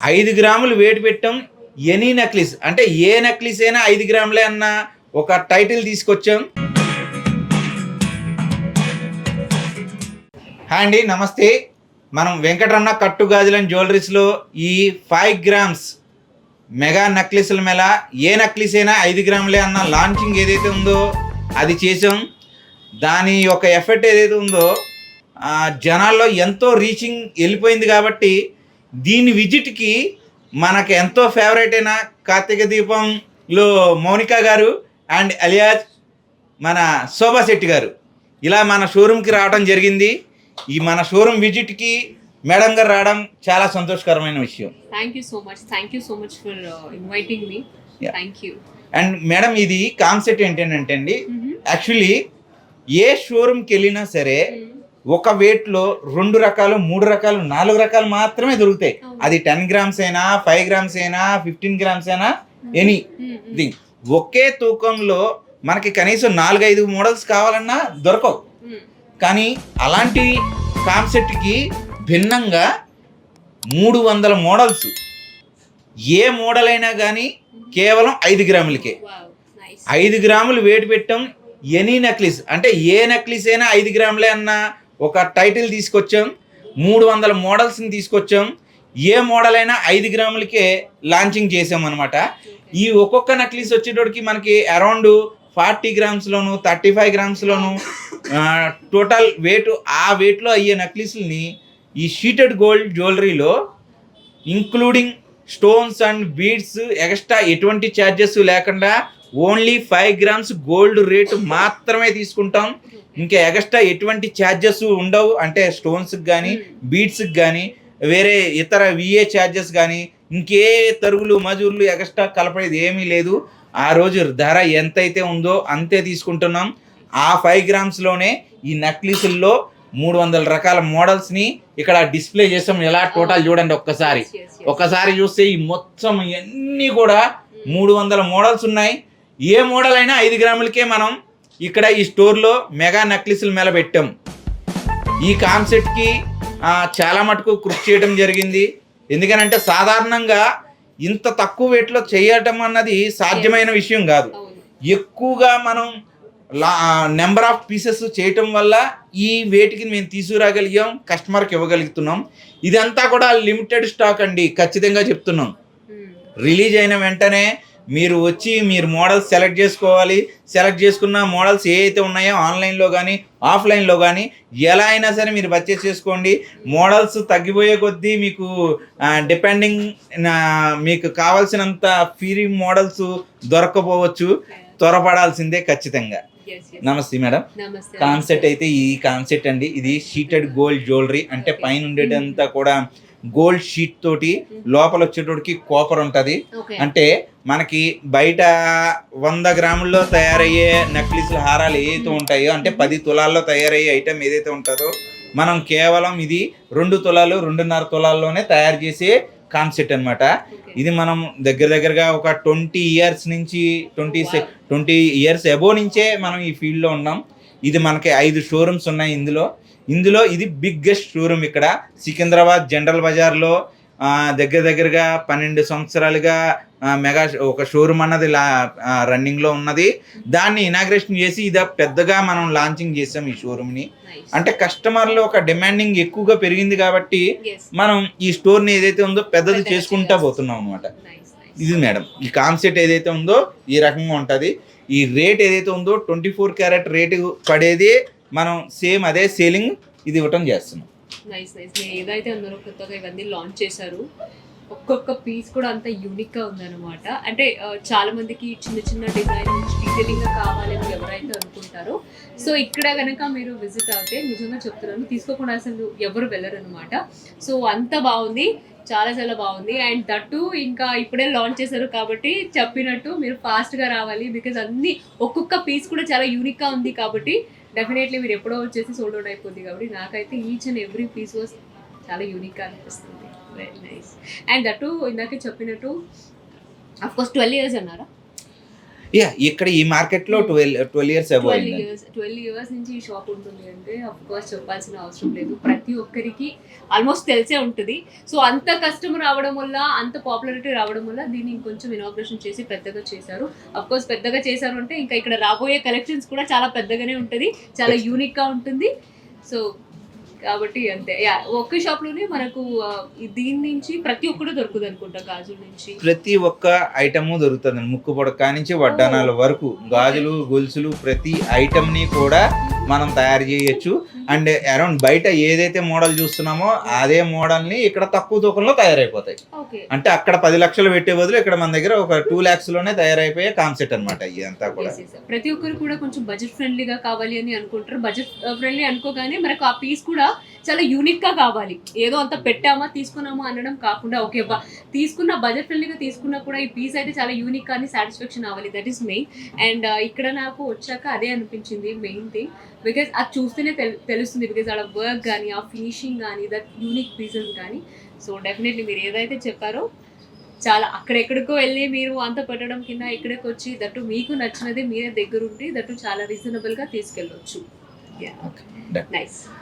ఐదు గ్రాములు వేడి పెట్టాం. ఎనీ నక్లీస్ అంటే ఏ నక్లీస్ అయినా ఐదు గ్రాములే అన్న ఒక టైటిల్ తీసుకొచ్చాం. హాయ్ అండి నమస్తే. మనం వెంకటరమణ కట్టు గాజులని జ్యువెలరీస్లో ఈ ఫైవ్ గ్రామ్స్ మెగా నక్లీసుల మేళ ఏ నక్లీస్ అయినా ఐదు గ్రాములే అన్న లాంచింగ్ ఏదైతే ఉందో అది చేసాం. దాని యొక్క ఎఫెక్ట్ ఏదైతే ఉందో జనాల్లో ఎంతో రీచింగ్ వెళ్ళిపోయింది కాబట్టి దీని విజిట్కి మనకు ఎంతో ఫేవరెట్ అయిన కార్తీక దీపంలో మౌనిక గారు అండ్ అలియాజ్ మన శోభా శెట్టి గారు. ఇలా మన షోరూమ్కి రావడం జరిగింది. ఈ మన షోరూమ్ విజిట్కి మేడం గారు రావడం చాలా సంతోషకరమైన విషయం. Thank you so much thank you so much for inviting me. Thank you and madam ఇది కాన్సెప్ట్ ఏంటంటే అండి యాక్చువల్లీ ఏ షోరూమ్కి వెళ్ళినా సరే ఒక వెయిట్లో రెండు రకాలు మూడు రకాలు నాలుగు రకాలు మాత్రమే దొరుకుతాయి. అది టెన్ గ్రామ్స్ అయినా ఫైవ్ గ్రామ్స్ అయినా ఫిఫ్టీన్ గ్రామ్స్ అయినా ఎనీ థింగ్ ఒకే తూకంలో మనకి కనీసం నాలుగైదు మోడల్స్ కావాలన్నా దొరకవు. కానీ అలాంటి కాన్సెప్ట్కి భిన్నంగా మూడు వందల మోడల్స్ ఏ మోడల్ అయినా కానీ కేవలం ఐదు గ్రాములకే. ఐదు గ్రాములు వేడి పెట్టాం ఎనీ నక్లీస్ అంటే ఏ నక్లీస్ అయినా ఐదు గ్రాములే అన్న ఒక టైటిల్ తీసుకొచ్చాం. మూడు వందల మోడల్స్ని తీసుకొచ్చాం. ఏ మోడల్ అయినా ఐదు గ్రాములకే లాంచింగ్ చేసాం అనమాట ఈ ఒక్కొక్క నక్లీస్ వచ్చేటోడికి మనకి అరౌండ్ ఫార్టీ గ్రామ్స్లోను థర్టీ ఫైవ్ గ్రామ్స్లోను టోటల్ వెయిట్ ఆ వెయిట్లో అయ్యే నక్లీస్ని ఈ sheeted gold జ్యువెలరీలో including stones and beads extra ఎటువంటి ఛార్జెస్ లేకుండా only five grams gold rate మాత్రమే తీసుకుంటాం. ఇంకా ఎక్స్ట్రా ఎటువంటి ఛార్జెస్ ఉండవు. అంటే స్టోన్స్కి కానీ బీడ్స్కి కానీ వేరే ఇతర విఏ ఛార్జెస్ కానీ ఇంకే తరుగులు మజూర్లు ఎక్స్ట్రా కలపడేది ఏమీ లేదు. ఆ రోజు ధర ఎంతైతే ఉందో అంతే తీసుకుంటున్నాం. ఆ ఫైవ్ గ్రామ్స్లోనే ఈ నక్లీసుల్లో మూడు వందల రకాల మోడల్స్ని ఇక్కడ డిస్ప్లే చేసాం. ఎలా? టోటల్ చూడండి ఒక్కసారి. ఒక్కసారి చూస్తే ఈ మొత్తం ఇవన్నీ కూడా మూడు వందల మోడల్స్ ఉన్నాయి. ఏ మోడల్ అయినా ఐదు గ్రాములకే మనం ఇక్కడ ఈ స్టోర్లో మెగా నక్లీసుల మేళ పెట్టాం. ఈ కాన్సెప్ట్కి చాలా మటుకు కృషి చేయడం జరిగింది. ఎందుకనంటే సాధారణంగా ఇంత తక్కువ వెయిట్లో చేయటం అన్నది సాధ్యమైన విషయం కాదు. ఎక్కువగా మనం నెంబర్ ఆఫ్ పీసెస్ చేయటం వల్ల ఈ వేటికి మేము తీసుకురాగలిగాం కస్టమర్కి ఇవ్వగలుగుతున్నాం. ఇదంతా కూడా లిమిటెడ్ స్టాక్ అండి ఖచ్చితంగా చెప్తున్నాం. రిలీజ్ అయిన వెంటనే మీరు వచ్చి మీరు మోడల్స్ సెలెక్ట్ చేసుకోవాలి. సెలెక్ట్ చేసుకున్న మోడల్స్ ఏ అయితే ఉన్నాయో ఆన్లైన్లో కానీ ఆఫ్లైన్లో కానీ ఎలా అయినా సరే మీరు పర్చేస్ చేసుకోండి. మోడల్స్ తగ్గిపోయే కొద్దీ మీకు డిపెండింగ్ మీకు కావాల్సినంత ఫ్రీ మోడల్స్ దొరకపోవచ్చు. త్వరపడాల్సిందే ఖచ్చితంగా. నమస్తే మేడం. కాన్సెప్ట్ అయితే ఈ కాన్సెప్ట్ అండి. ఇది షీటెడ్ గోల్డ్ జ్యువెలరీ అంటే పైన ఉండేటంతా కూడా గోల్డ్ షీట్ తోటి లోపల వచ్చేటోడికి కాపర్ ఉంటుంది. అంటే మనకి బయట వంద గ్రాముల్లో తయారయ్యే నెక్లెస్ల హారాలు ఏదైతే ఉంటాయో అంటే పది తులాల్లో తయారయ్యే ఐటెం ఏదైతే ఉంటుందో మనం కేవలం ఇది రెండు తులాలు రెండున్నర తులాల్లోనే తయారు చేసే కాన్సెప్ట్ అన్నమాట. ఇది మనం దగ్గర దగ్గరగా ఒక ట్వంటీ ఇయర్స్ నుంచి ట్వంటీ ట్వంటీ ఇయర్స్ అబో నుంచే మనం ఈ ఫీల్డ్లో ఉన్నాం. ఇది మనకి ఐదు షోరూమ్స్ ఉన్నాయి ఇందులో. ఇందులో ఇది బిగ్గెస్ట్ షోరూమ్ ఇక్కడ. సికింద్రాబాద్ జనరల్ బజార్లో దగ్గర దగ్గరగా పన్నెండు సంవత్సరాలుగా మెగా ఒక షోరూమ్ అన్నది లా రన్నింగ్లో ఉన్నది. దాన్ని ఇనాగ్రేషన్ చేసి ఇది పెద్దగా మనం లాంచింగ్ చేసాం ఈ షోరూమ్ని. అంటే కస్టమర్లు ఒక డిమాండింగ్ ఎక్కువగా పెరిగింది కాబట్టి మనం ఈ స్టోర్ని ఏదైతే ఉందో పెద్దది చేసుకుంటా పోతున్నాం అనమాట ఇది మేడం ఈ కాన్సెప్ట్ ఏదైతే ఉందో ఈ రకంగా ఉంటుంది. ఈ రేట్ ఏదైతే ఉందో ట్వంటీ ఫోర్ క్యారెట్ రేటు పడేది మనం సేమ్ అదే సేలింగ్ ఇది ఇవ్వటం చేస్తున్నాం. నైస్ నైస్ ఏదైతే అందరూ కొత్తగా ఇవన్నీ లాంచ్ చేశారు ఒక్కొక్క పీస్ కూడా అంత యూనిక్గా ఉందన్నమాట. అంటే చాలా మందికి చిన్న చిన్న డిజైన్ డీటెయిలింగ్గా కావాలి అని ఎవరైతే అనుకుంటారో సో ఇక్కడ కనుక మీరు విజిట్ అవుతే నిజంగా చెప్తున్నాను తీసుకోకుండా అసలు ఎవరు వెళ్ళరు అనమాట సో అంత బాగుంది చాలా చాలా బాగుంది. అండ్ దట్టు ఇంకా ఇప్పుడే లాంచ్ చేశారు కాబట్టి చెప్పినట్టు మీరు ఫాస్ట్గా గా రావాలి బికాజ్ అన్ని ఒక్కొక్క పీస్ కూడా చాలా యూనిక్గా ఉంది కాబట్టి డెఫినెట్లీ మీరు ఎప్పుడో వచ్చేసి సోల్డ్ అవుట్ అయిపోద్ది కాబట్టి నాకైతే each and every piece was చాలా యూనిక్గా అనిపిస్తుంది. వెరీ నైస్ అండ్ దట్టు ఇందాక చెప్పినట్టు అఫ్ కోర్స్ ట్వెల్వ్ ఇయర్స్ అన్నారా? యా ఇక్కడ ఈ మార్కెట్లో twelve twelve years twelve years twelve years నుంచి ఈ షాప్ ఉంటుంది అంటే అఫ్ కోర్స్ చెప్పాల్సిన అవసరం లేదు. ప్రతి ఒక్కరికి ఆల్మోస్ట్ తెలిసే ఉంటుంది. సో అంత కస్టమర్ రావడం వల్ల అంత పాపులారిటీ రావడం వల్ల దీన్ని ఇంకొంచెం ఇనాగ్రేషన్ చేసి పెద్దగా చేశారు. అఫ్ కోర్స్ పెద్దగా చేశారు అంటే ఇంకా ఇక్కడ రాబోయే కలెక్షన్స్ కూడా చాలా పెద్దగానే ఉంటుంది. చాలా యూనిక్గా ఉంటుంది. సో కాబట్టి అంతే. యా ఒక్క షాప్లోనే మనకు దీని నుంచి ప్రతి ఒక్కటి దొరుకుతుంది అనుకుంటా గాజుల నుంచి. ప్రతి ఒక్క ఐటమ్ దొరుకుతుంది ముక్కు పొడక నుంచి వడ్డానాల వరకు గాజులు గొలుసులు ప్రతి ఐటమ్ని కూడా మనం తయారు చేయొచ్చు. అండ్ అరౌండ్ బయట ఏదైతే మోడల్ చూస్తున్నామో అదే మోడల్ని ఇక్కడ తక్కువ తూకంలో తయారైపోతాయి. అంటే అక్కడ పది లక్షలు పెట్టే బదులు ఇక్కడ మన దగ్గర ఒక టూ ల్యాక్స్లోనే తయారైపోయే కాన్సెప్ట్ అనమాట ఇదంతా కూడా. ప్రతి ఒక్కరు కూడా కొంచెం బడ్జెట్ ఫ్రెండ్లీగా కావాలి అని అనుకుంటారు. బడ్జెట్ ఫ్రెండ్లీ అనుకోగానే మనకు ఆ పీస్ కూడా చాలా యూనిక్గా కావాలి. ఏదో అంత పెట్టామా తీసుకున్నామా అనడం కాకుండా ఓకే బా తీసుకున్న బడ్జెట్ ఫ్రెండ్లీగా తీసుకున్నా కూడా ఈ పీస్ అయితే చాలా యూనిక్ కానీ సాటిస్ఫాక్షన్ అవ్వాలి. దట్ ఈస్ మెయిన్ అండ్ ఇక్కడ నాకు వచ్చాక అదే అనిపించింది మెయిన్ థింగ్ బికాజ్ అది చూస్తేనే తెలు- తెలుస్తుంది బికాజ్ అక్కడ వర్క్ కానీ ఆ ఫినిషింగ్ కానీ దట్ యూనిక్ పీసెస్ కానీ సో డెఫినెట్లీ మీరు ఏదైతే చెప్పారో చాలా అక్కడెక్కడికో వెళ్ళి మీరు అంత పెట్టడం కింద ఇక్కడికి వచ్చి దట్టు మీకు నచ్చినది మీరే దగ్గరుండి దట్టు చాలా రీజనబుల్గా తీసుకెళ్ళొచ్చు. Okay, done. నైస్